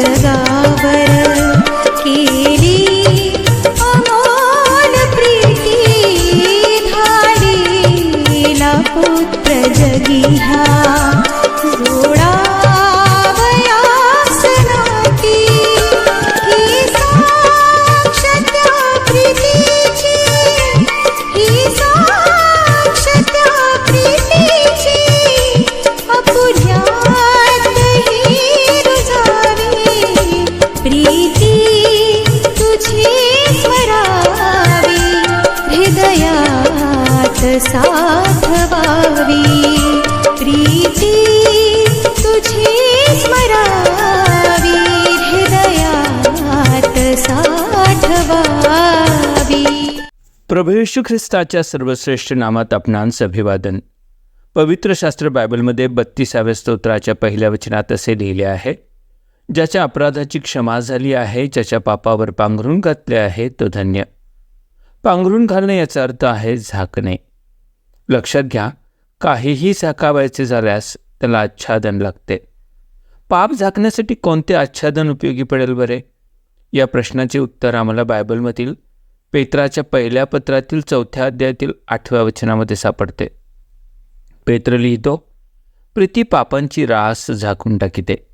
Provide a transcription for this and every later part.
जगावर केली अमोल प्रीती धाडीला पुत्र जगी वाट साधवावी प्रीती तुझी स्मरावी। हृदयात साठवावी प्रभू येशू ख्रिस्ताच्या सर्वश्रेष्ठ नामात आपणांस अभिवादन पवित्र शास्त्र बायबलमध्ये बत्तीसाव्या स्तोत्राच्या पहिल्या वचनात असे लिहिले आहे ज्याच्या अपराधाची क्षमा झाली आहे ज्याच्या पापावर पांघरून घातले आहे तो धन्य. पांघरून घालणे याचा अर्थ आहे झाकणे. लक्षात घ्या काहीही झाकावायचे झाल्यास त्याला आच्छादन लागते. पाप झाकण्यासाठी कोणते आच्छादन उपयोगी पडेल बरे? या प्रश्नाचे उत्तर आम्हाला बायबलमधील पेत्राच्या पहिल्या पत्रातील चौथ्या अध्यायातील आठव्या वचनामध्ये सापडते. पेत्र लिहितो प्रीती पापांची रास झाकून टाकीते.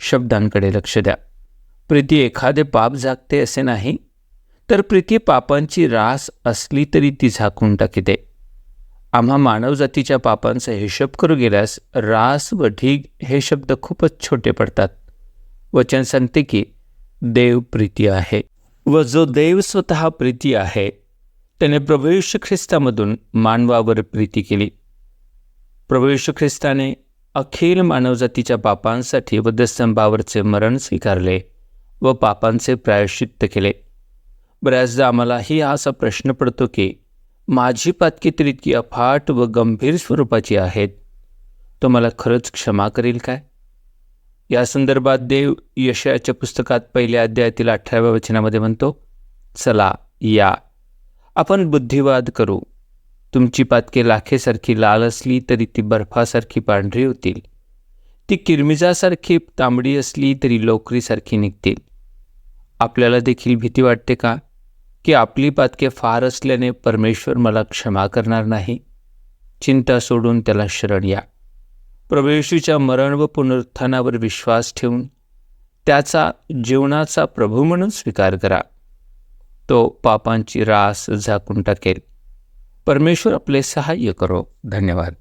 शब्दांकडे लक्ष द्या. प्रीती एखादे पाप झाकते असे नाही तर प्रीती पापांची रास असली तरी ती झाकून टाकीते. आम्हा मानवजातीच्या पापांचा हिशोब करू गेल्यास रास व ढीग हे शब्द खूपच छोटे पडतात. वचन सांगते की देव प्रीती आहे. व जो देव स्वतः प्रीती आहे त्याने प्रभू ख्रिस्तामधून मानवावर प्रीती केली. प्रभू ख्रिस्ताने अखिल मानवजातीच्या पापांसाठी वधस्तंभावरचे मरण स्वीकारले व पापांचे प्रायश्चित्त केले. बऱ्याचदा आम्हालाही असा प्रश्न पडतो की माझी पातकी तर इतकी अफाट व गंभीर स्वरूपाची आहेत. तो मला खरंच क्षमा करेल काय? या संदर्भात देव यशयाच्या पुस्तकात पहिल्या अध्यायातील अठराव्या वचनामध्ये म्हणतो चला या. आपण बुद्धिवाद करू. तुमची पातके लाखेसारखी लाल असली तरी ती बर्फासारखी पांढरी होतील. ती किरमिजासारखी तांबडी असली तरी लोकरीसारखी निघतील. आपल्याला देखील भीती वाटते का? की आपली पातके फार असल्याने परमेश्वर मला क्षमा करणार नाही. चिंता सोडून त्याला शरण या. प्रभूयशूच्या मरण व पुनरुत्थानावर विश्वास ठेवून त्याचा जीवनाचा प्रभू म्हणून स्वीकार करा. तो पापांची रास झाकून टाकेल. परमेश्वर आपले सहाय्य करो. धन्यवाद.